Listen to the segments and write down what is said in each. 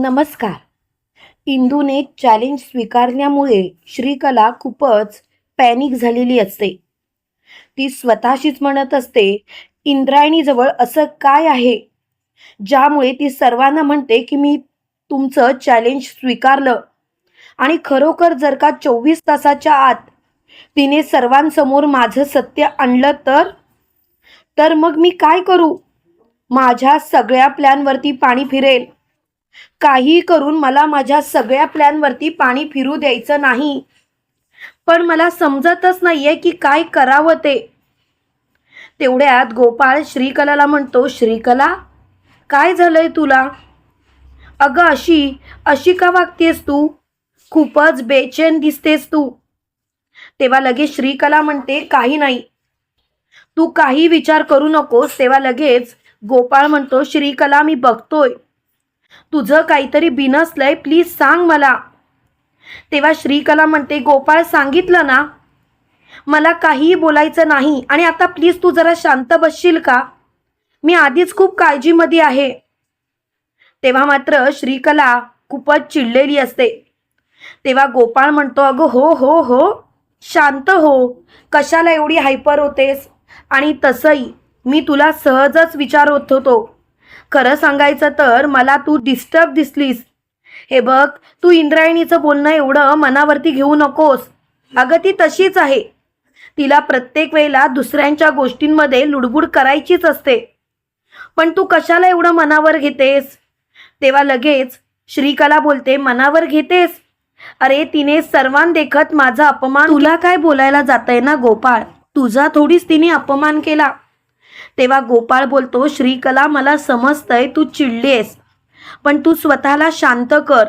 नमस्कार. इंदूने चॅलेंज स्वीकारल्यामुळे श्रीकला खूपच पॅनिक झालेली असते. ती स्वतःशीच म्हणत असते इंद्रायणीजवळ असं काय आहे? ज्यामुळे ती सर्वांना म्हणते की मी तुमचं चॅलेंज स्वीकारलं. आणि खरोखर जर का चोवीस तासाच्या आत तिने सर्वांसमोर माझं सत्य आणलं तर? तर मग मी काय करू? माझ्या सगळ्या प्लॅनवरती पाणी फिरेल. काही करून मला माझ्या सगळ्या प्लॅनवरती पाणी फिरू द्यायचं नाही. पण मला समजतच नाहीये की काय करावं ते. तेवढ्यात गोपाळ श्रीकलाला म्हणतो श्रीकला काय झालंय तुला? अगं अशी अशी का वागतेस तू? खूपच बेचैन दिसतेस तू. तेव्हा लगेच श्रीकला म्हणते काही नाही. तू काही विचार करू नकोस. तेव्हा लगेच गोपाळ म्हणतो श्रीकला मी बघतोय. तुझं काहीतरी बिनसलंय प्लीज सांग मला. तेव्हा श्रीकला म्हणते गोपाळ सांगितलं ना? मला काहीही बोलायचं नाही. आणि आता प्लीज तू जरा शांत बसशील का? मी आधीच खूप काळजीमध्ये आहे. तेव्हा मात्र श्रीकला खूपच चिडलेली असते. तेव्हा गोपाळ म्हणतो अगं हो हो हो. शांत हो. कशाला एवढी हायपर होतेस? आणि तसंही मी तुला सहजच विचारत होतो. खरं सांगायचं तर मला तू डिस्टर्ब दिसलीस. हे बघ तू इंद्रायणीचं बोलणं एवढं मनावरती घेऊ नकोस. अगं ती तशीच आहे. तिला प्रत्येक वेळेला दुसऱ्यांच्या गोष्टींमध्ये लुडबुड करायचीच असते. पण तू कशाला एवढं मनावर घेतेस? तेव्हा लगेच श्रीकला बोलते मनावर घेतेस? अरे तिने सर्वांदेखत माझा अपमान तुला काय बोलायला जातंय ना गोपाळ? तुझा थोडीच तिने अपमान केला. तेव्हा गोपाळ बोलतो श्रीकला मला समजतंय तू चिडलीस पण तू स्वतःला शांत कर.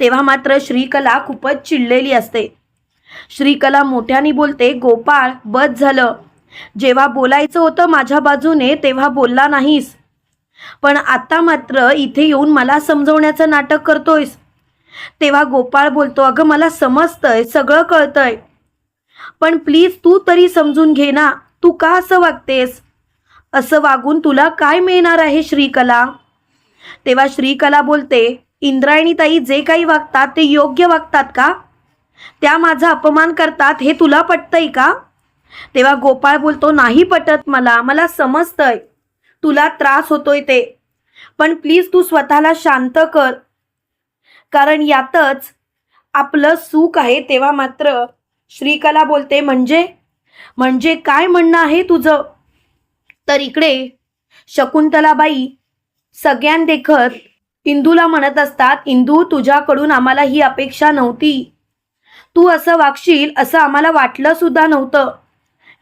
तेव्हा मात्र श्रीकला खूपच चिडलेली असते. श्रीकला मोठ्याने बोलते गोपाळ बस झालं. जेव्हा बोलायचं होतं माझ्या बाजूने तेव्हा बोलला नाहीस. पण आता मात्र इथे येऊन मला समजवण्याचं नाटक करतोयस. तेव्हा गोपाळ बोलतो अगं मला समजतंय सगळं कळतंय. पण प्लीज तू तरी समजून घे ना. तू का असं वागतेस? असं वागून तुला काय मिळणार आहे श्रीकला? तेव्हा श्रीकला बोलते इंद्रायणीताई जे काही वागतात ते योग्य वागतात का? त्या माझा अपमान करतात हे तुला पटतंय का? तेव्हा गोपाळ बोलतो नाही पटत मला मला समजतंय. तुला त्रास होतोय ते. पण प्लीज तू स्वतःला शांत कर. कारण यातच आपलं सुख आहे तेव्हा मात्र श्रीकला बोलते म्हणजे? म्हणजे काय म्हणणं आहे तुझं? तर इकडे शकुंतलाबाई सगळ्यांदेखत इंदूला म्हणत असतात इंदू तुझ्याकडून आम्हाला ही अपेक्षा नव्हती. तू असं वागशील असं आम्हाला वाटलं सुद्धा नव्हतं.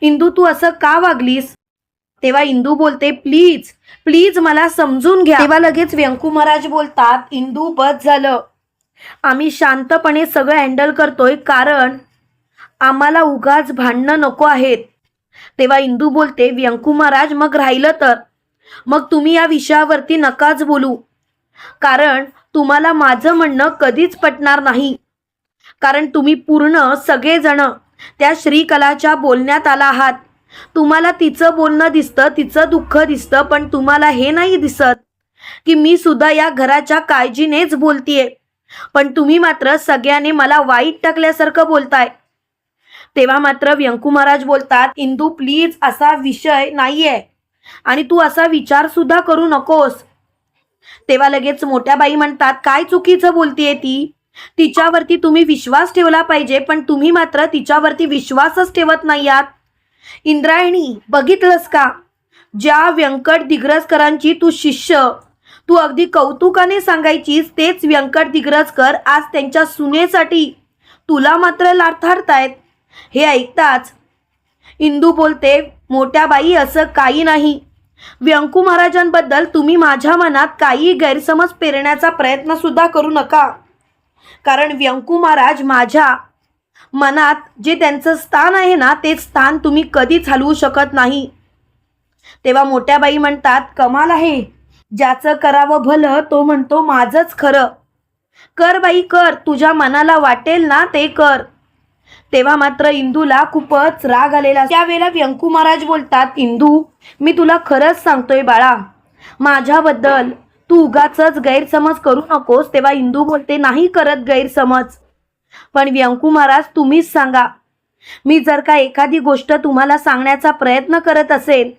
इंदू तू असं का वागलीस? तेव्हा इंदू बोलते प्लीज प्लीज मला समजून घ्या. तेव्हा लगेच व्यंकू महाराज बोलतात इंदू बस झालं. आम्ही शांतपणे सगळं हँडल करतोय कारण आम्हाला उगाच भांडणं नको आहेत. तेव्हा इंदू बोलते व्यंकू महाराज मग राहिलं तर? मग तुम्ही या विषयावरती नकाच बोलू. कारण तुम्हाला माझं म्हणणं कधीच पटणार नाही. कारण तुम्ही पूर्ण सगळेजण त्या श्रीकलाच्या बोलण्यात आला आहात. तुम्हाला तिचं बोलणं दिसतं तिचं दुःख दिसतं पण तुम्हाला हे नाही दिसत की मी सुद्धा या घराच्या काळजीनेच बोलतीये. पण तुम्ही मात्र सगळ्याने मला वाईट टाकल्यासारखं बोलताय. तेव्हा मात्र व्यंकू महाराज बोलतात इंदू प्लीज असा विषय नाहीये. आणि तू असा विचार सुद्धा करू नकोस. तेव्हा लगेच मोठ्या बाई म्हणतात काय चुकीचं बोलतीये ती? तिच्यावरती तुम्ही विश्वास ठेवला पाहिजे पण तुम्ही मात्र तिच्यावरती विश्वासच ठेवत नाही आहात इंद्रायणी बघितलंस का? ज्या व्यंकट दिग्रजकरांची तू शिष्य तू अगदी कौतुकाने सांगायचीस तेच व्यंकट दिग्रजकर आज त्यांच्या सुनेसाठी तुला मात्र लाथारतायत हे ऐकताच इंदू बोलते मोठ्या बाई असं काही नाही. व्यंकू महाराजांबद्दल तुम्ही माझ्या मनात काही गैरसमज पेरण्याचा प्रयत्न सुद्धा करू नका. कारण व्यंकू महाराज माझ्या मनात जे त्यांचं स्थान आहे ना ते स्थान तुम्ही कधीच हलवू शकत नाही. तेव्हा मोठ्या बाई म्हणतात कमाल आहे. ज्याचं करावं भलं तो म्हणतो माझंच खरं. कर बाई कर. तुझ्या मनाला वाटेल ना ते कर. तेव्हा मात्र इंदूला खूपच राग आलेला त्यावेळेला व्यंकू महाराज बोलतात इंदू मी तुला खरंच सांगतोय बाळा माझ्याबद्दल तू उगाच गैरसमज करू नकोस. तेव्हा इंदू बोलते नाही करत गैरसमज. पण व्यंकू महाराज तुम्हीच सांगा. मी जर का एखादी गोष्ट तुम्हाला सांगण्याचा प्रयत्न करत असेल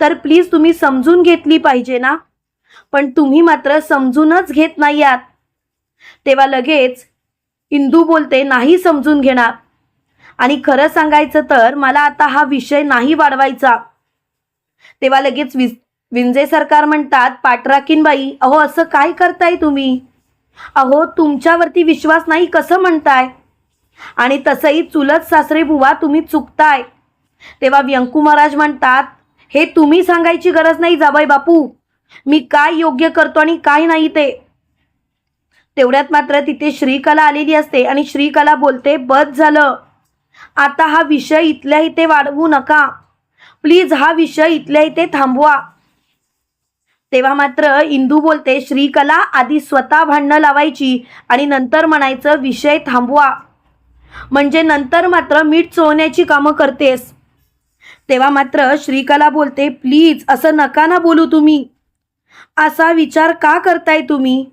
तर प्लीज तुम्ही समजून घेतली पाहिजे ना. पण तुम्ही मात्र समजूनच घेत नाही आहात. तेव्हा लगेच इंदू बोलते नाही समजून घेणार. आणि खरं सांगायचं तर मला आता हा विषय नाही वाढवायचा. तेव्हा लगेच वि विंजे सरकार म्हणतात पाटराकीनबाई अहो असं काय करताय तुम्ही? अहो तुमच्यावरती विश्वास नाही कसं म्हणताय? आणि तसंही चुलत सासरे बुवा तुम्ही चुकताय. तेव्हा व्यंकू महाराज म्हणतात हे तुम्ही सांगायची गरज नाही जाबाई बापू. मी काय योग्य करतो आणि काय नाही ते. तेवढ्यात मात्र तिथे श्रीकला आलेली असते आणि श्रीकला बोलते बस झालं. आता हा विषय इथल्या इथे वाढवू नका. प्लीज हा विषय इथल्या इथे थांबवा. तेव्हा मात्र इंदू बोलते श्रीकला आधी स्वतः भांडणं लावायची आणि नंतर म्हणायचं विषय थांबवा. म्हणजे नंतर मात्र मीठ चोळण्याची कामं करतेस. तेव्हा मात्र श्रीकला बोलते प्लीज असं नका ना बोलू तुम्ही. असा विचार का करताय तुम्ही?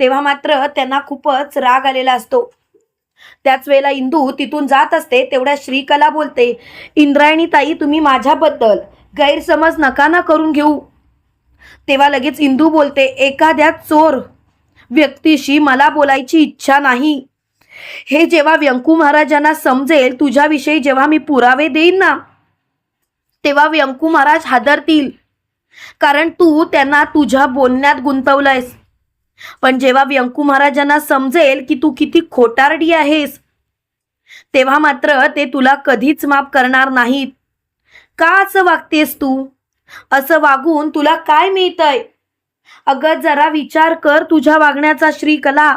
तेव्हा मात्र त्यांना खूपच राग आलेला असतो. त्याच वेळेला इंदू तिथून जात असते तेवढ्या श्रीकला बोलते इंद्रायणी ताई तुम्ही माझ्याबद्दल गैरसमज नका ना करून घेऊ. तेव्हा लगेच इंदू बोलते एखाद्या चोर व्यक्तीशी मला बोलायची इच्छा नाही. हे जेव्हा व्यंकू महाराजांना समजेल तुझ्याविषयी जेव्हा मी पुरावे देईन ना तेव्हा व्यंकू महाराज हादरतील. कारण तू त्यांना तुझ्या बोलण्यात गुंतवलंयस. पण जेव्हा व्यंकू महाराजांना समजेल की तू किती खोटारडी आहेस तेव्हा मात्र ते तुला कधीच माफ करणार नाहीत. का असं वागतेस तू? असं वागून तुला काय मिळतंय? अगं जरा विचार कर तुझ्या वागण्याचा श्रीकला.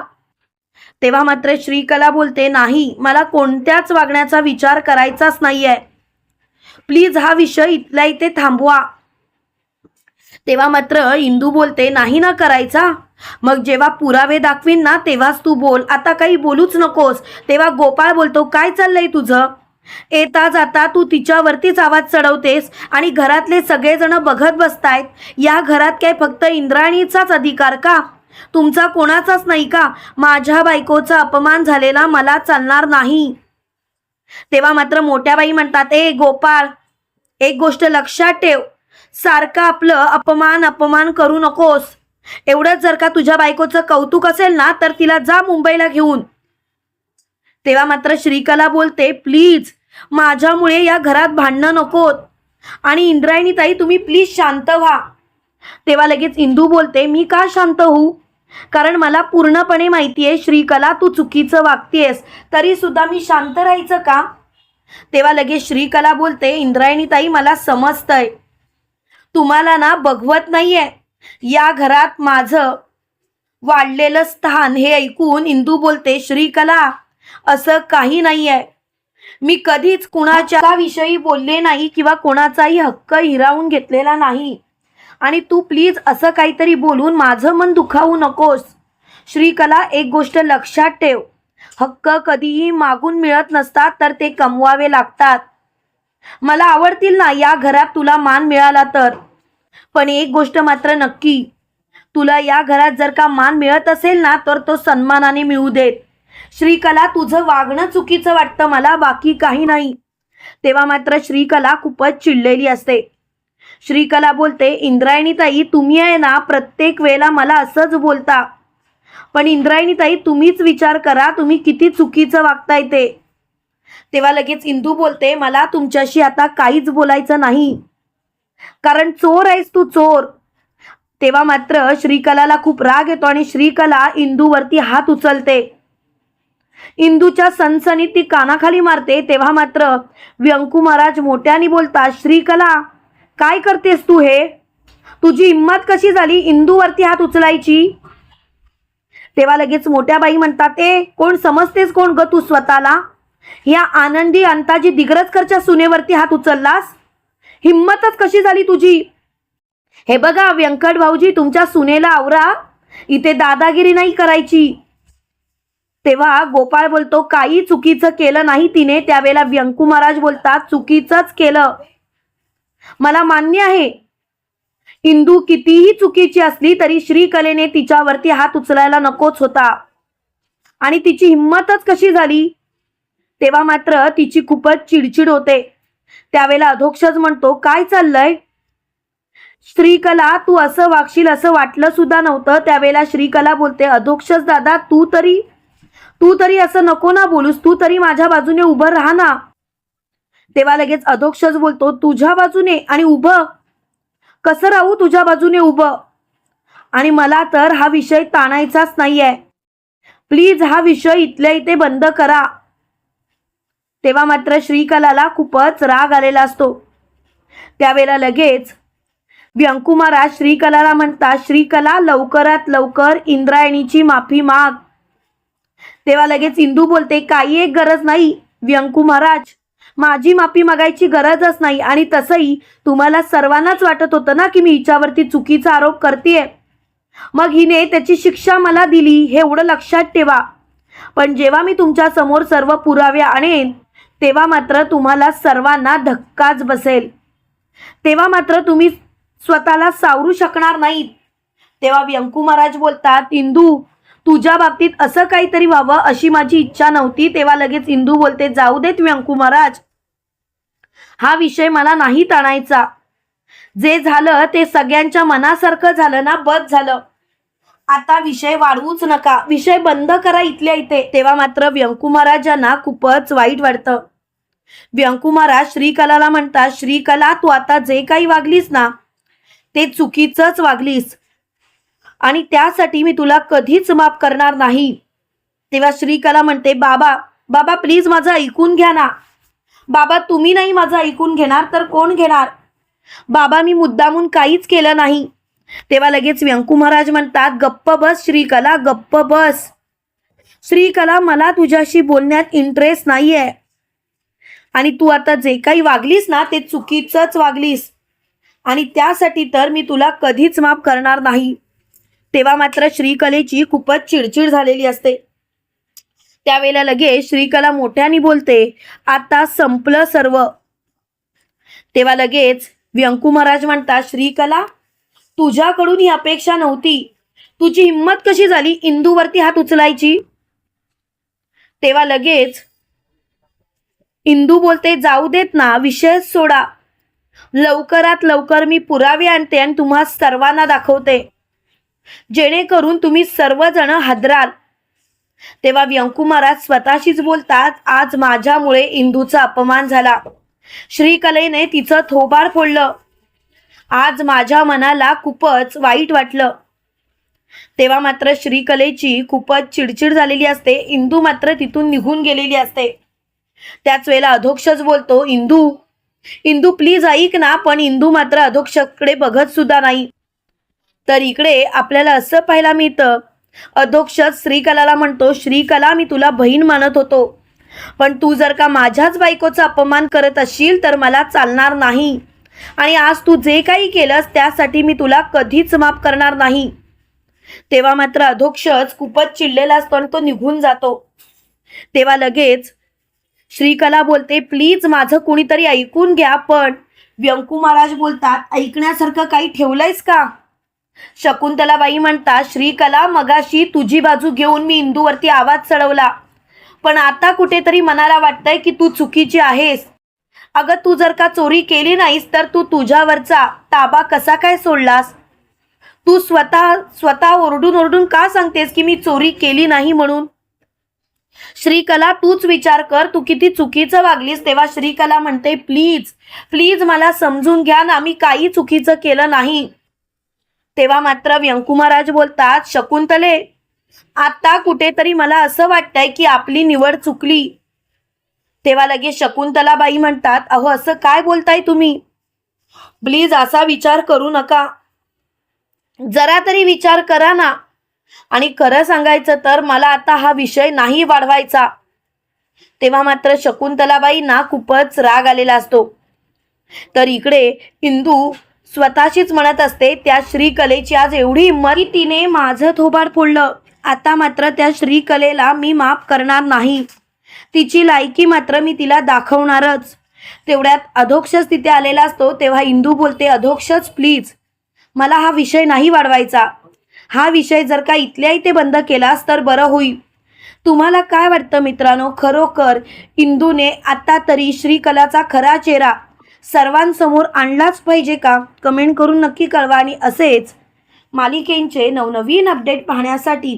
तेव्हा मात्र श्रीकला बोलते नाही मला कोणत्याच वागण्याचा विचार करायचाच नाहीये. प्लीज हा विषय इथल्या इथे थांबवा. तेव्हा मात्र इंदू बोलते नाही ना करायचा. मग जेव्हा पुरावे दाखवीन ना तेव्हाच तू बोल. आता काही बोलूच नकोस. तेव्हा गोपाळ बोलतो काय चाललंय तुझं? येता जाता तू तिच्यावरतीच आवाज चढवतेस आणि घरातले सगळेजण बघत बसतायत. या घरात काय फक्त इंद्राणीचाच अधिकार का? तुमचा कोणाचाच नाही का? माझ्या बायकोचा अपमान झालेला मला चालणार नाही. तेव्हा मात्र मोठ्या बाई म्हणतात ए गोपाळ एक गोष्ट लक्षात ठेव. सारखं आपलं अपमान अपमान करू नकोस. एवढंच जर का तुझ्या बायकोचं कौतुक असेल ना तर तिला जा मुंबईला घेऊन. तेव्हा मात्र श्रीकला बोलते प्लीज माझ्यामुळे या घरात भांडणं नकोत. आणि इंद्रायणी ताई तुम्ही प्लीज शांत व्हा. तेव्हा लगेच इंदू बोलते मी का शांत होऊ? कारण मला पूर्णपणे माहिती आहे श्रीकला तू चुकीचं वागतेस तरी सुद्धा मी शांत राहायचं का? तेव्हा लगेच श्रीकला बोलते इंद्रायणी ताई मला समजतंय. तुम्हाला ना बघवत नाहीये. या घरात माझं वाढलेलं स्थान हे ऐकून इंदू बोलते श्रीकला असं काही नाहीये. मी कधीच कुणाच्या विषयी बोलले नाही किंवा कोणाचाही हक्क हिरावून घेतलेला नाही. आणि तू प्लीज असं काहीतरी बोलून माझं मन दुखावू नकोस. श्रीकला एक गोष्ट लक्षात ठेव. हक्क कधीही मागून मिळत नसतात तर ते कमवावे लागतात. मला आवडतील ना या घरात तुला मान मिळाला तर. पण एक गोष्ट मात्र नक्की तुला या घरात जर का मान मिळत असेल ना तर तो सन्मानाने मिळू देत. श्रीकला तुझं वागणं चुकीचं वाटतं मला बाकी काही नाही. तेव्हा मात्र श्रीकला खूपच चिडलेली असते. श्रीकला बोलते इंद्रायणीताई तुम्ही आहे ना प्रत्येक वेळेला मला असंच बोलता. पण इंद्रायणीताई तुम्हीच विचार करा तुम्ही किती चुकीचं वागताय ते. तेव्हा लगेच इंदू बोलते मला तुमच्याशी आता काहीच बोलायचं नाही. कारण चोर आहेस तू चोर. तेव्हा मात्र श्रीकलाला खूप राग येतो आणि श्रीकला इंदूवरती हात उचलते. इंदूच्या सनसनीत ती कानाखाली मारते तेव्हा मात्र व्यंकू महाराज मोठ्याने बोलतात श्रीकला काय करतेस तू हे? तुझी हिंमत कशी झाली इंदूवरती हात उचलायची? तेव्हा लगेच मोठ्या बाई म्हणतात ए कोण समजतेस कोण ग तू स्वतःला? या आनंदी अंताजी दिग्रजकरच्या सुनेवरती हात उचललास? हिंमतच कशी झाली तुझी? हे बघा व्यंकट भाऊजी तुमच्या सुनेला आवरा. इथे दादागिरी नाही करायची. तेव्हा गोपाळ बोलतो काही चुकीचं केलं नाही तिने त्यावेळेला व्यंकू महाराज बोलतात चुकीचंच केलं. मला मान्य आहे. इंदू कितीही चुकीची असली तरी श्रीकलेने तिच्यावरती हात उचलायला नकोच होता. आणि तिची हिंमतच कशी झाली? तेव्हा मात्र तिची खूपच चिडचिड होते. त्यावेळेला अधोक्षज म्हणतो काय चाललंय? श्रीकला तू असं वागशील असं वाटलं सुद्धा नव्हतं. त्यावेळेला श्रीकला बोलते अधोक्षज दादा तू तरी तू तरी असं नको ना बोलूस तू तरी माझ्या बाजूने उभं राहा ना. तेव्हा लगेच अधोक्षज बोलतो तुझ्या बाजूने आणि उभं. कसं राहू तुझ्या बाजूने उभं? आणि मला तर हा विषय ताणायचाच नाहीये. प्लीज हा विषय इथल्या इथे बंद करा. तेव्हा मात्र श्रीकलाला खूपच राग आलेला असतो. त्यावेळेला लगेच व्यंकू महाराज श्रीकलाला म्हणतात श्रीकला लवकरात लवकर इंद्रायणीची माफी माग. तेव्हा लगेच इंदू बोलते काही एक गरज नाही. व्यंकू महाराज माझी माफी मागायची गरजच नाही आणि तसंही तुम्हाला सर्वांनाच वाटत होतं ना की मी हिच्यावरती चुकीचा आरोप करतेय? मग हिने त्याची शिक्षा मला दिली हे एवढं लक्षात ठेवा. पण जेव्हा मी तुमच्यासमोर सर्व पुरावे आणेन तेव्हा मात्र तुम्हाला सर्वांना धक्काच बसेल. तेव्हा मात्र तुम्ही स्वतःला सावरू शकणार नाहीत. तेव्हा व्यंकू महाराज बोलतात इंदू तुझ्या बाबतीत असं काहीतरी व्हावं अशी माझी इच्छा नव्हती. तेव्हा लगेच इंदू बोलते जाऊ देत व्यंकू महाराज. हा विषय मला नाही ताणायचा जे झालं ते सगळ्यांच्या मनासारखं झालं ना बस झालं. आता विषय वाढवूच नका. विषय बंद करा इथल्या इथे. तेव्हा मात्र व्यंकू महाराजांना खूपच वाईट वाटतं. व्यंकू महाराज श्रीकलाला म्हणतात श्रीकला तू आता जे काही वागलीस ना ते चुकीचंच वागलीस. आणि त्यासाठी मी तुला कधीच माफ करणार नाही. तेव्हा श्रीकला म्हणते बाबा बाबा प्लीज माझं ऐकून घ्या ना. बाबा तुम्ही नाही माझं ऐकून घेणार तर कोण घेणार? बाबा मी मुद्दामून काहीच केलं नाही. तेव्हा लगेच व्यंकू महाराज म्हणतात गप्प बस श्रीकला गप्प बस. श्रीकला मला तुझ्याशी बोलण्यात इंटरेस्ट नाहीये. आणि तू आता जे काही वागलीस ना ते चुकीचंच वागलीस. आणि त्यासाठी तर मी तुला कधीच माफ करणार नाही. तेव्हा मात्र श्रीकलेची खूपच चिडचिड झालेली असते. त्यावेळेला लगेच श्रीकला मोठ्याने बोलते आता संपलं सर्व. तेव्हा लगेच व्यंकू महाराज म्हणतात श्रीकला तुझ्याकडून ही अपेक्षा नव्हती. तुझी हिंमत कशी झाली इंदूवरती हात उचलायची? तेव्हा लगेच इंदू बोलते जाऊ देत ना विषय सोडा. लवकरात लवकर मी पुरावे आणते आणि तुम्हा सर्वांना दाखवते. जेणेकरून तुम्ही सर्वजण हादराल. तेव्हा व्यंकू महाराज स्वतःशीच बोलतात आज माझ्यामुळे इंदूचा अपमान झाला. श्रीकलेने तिचं थोबार फोडलं. आज माझ्या मनाला खूपच वाईट वाटलं. तेव्हा मात्र श्रीकलेची खूपच चिडचिड झालेली असते. इंदू मात्र तिथून निघून गेलेली असते. त्याच वेळेला अधोक्षच बोलतो इंदू इंदू प्लीज ऐक ना पण इंदू मात्र अधोक्षकडे बघत सुद्धा नाही. तर इकडे आपल्याला असं पाहायला मिळतं. अधोक्ष श्रीकलाला म्हणतो श्रीकला मी तुला बहीण मानत होतो. पण तू जर का माझ्याच बायकोचा अपमान करत असशील तर मला चालणार नाही. आणि आज तू जे काही केलंस त्यासाठी मी तुला कधीच माफ करणार नाही. तेव्हा मात्र अधोक्षच खूपच चिडलेला असतो आणि तो निघून जातो. तेव्हा लगेच श्रीकला बोलते प्लीज माझं कुणीतरी ऐकून घ्या पण व्यंकू महाराज बोलतात ऐकण्यासारखं काही ठेवलंयस का? शकुंतलाबाई म्हणतात श्रीकला मगाशी तुझी बाजू घेऊन मी इंदूवरती आवाज चढवला. पण आता कुठेतरी मनाला वाटतंय की तू चुकीची आहेस. अगं तू जर का चोरी केली नाहीस तर तू तुझ्यावरचा ताबा कसा काय सोडलास? तू स्वतः स्वतः ओरडून ओरडून का सांगतेस की मी चोरी केली नाही म्हणून? श्रीकला तूच विचार कर. तू किती चुकीचं वागलीस तेव्हा श्रीकला म्हणते प्लीज प्लीज मला समजून घ्या ना मी काही चुकीचं केलं नाही. तेव्हा मात्र व्यंकुमाराज बोलतात शकुंतले आता कुठेतरी मला असं वाटतंय की आपली निवड चुकली. तेव्हा लगेच शकुंतलाबाई म्हणतात अहो असं काय बोलताय तुम्ही? प्लीज असा विचार करू नका. जरा तरी विचार करा ना. आणि खरं सांगायचं तर मला आता हा विषय नाही वाढवायचा. तेव्हा मात्र शकुंतलाबाई ना खूपच राग आलेला असतो. तर इकडे इंदू स्वतःशीच म्हणत असते त्या श्रीकलेची आज एवढी हिंमत तिने माझं थोबाड फोडलं. आता मात्र त्या श्रीकलेला मी माफ करणार नाही. तिची लायकी मात्र मी तिला दाखवणारच. तेवढ्यात अधोक्षच तिथे आलेला असतो तेव्हा इंदू बोलते अधोक्षच प्लीज मला हा विषय नाही वाढवायचा. हा विषय जर का इथल्या इथे बंद केलास तर बरं होईल. तुम्हाला काय वाटतं मित्रांनो? खरोखर इंदूने आता तरी श्रीकलाचा खरा चेहरा सर्वांसमोर आणलाच पाहिजे का? कमेंट करून नक्की कळवा आणि असेच मालिकेंचे नवनवीन अपडेट पाहण्यासाठी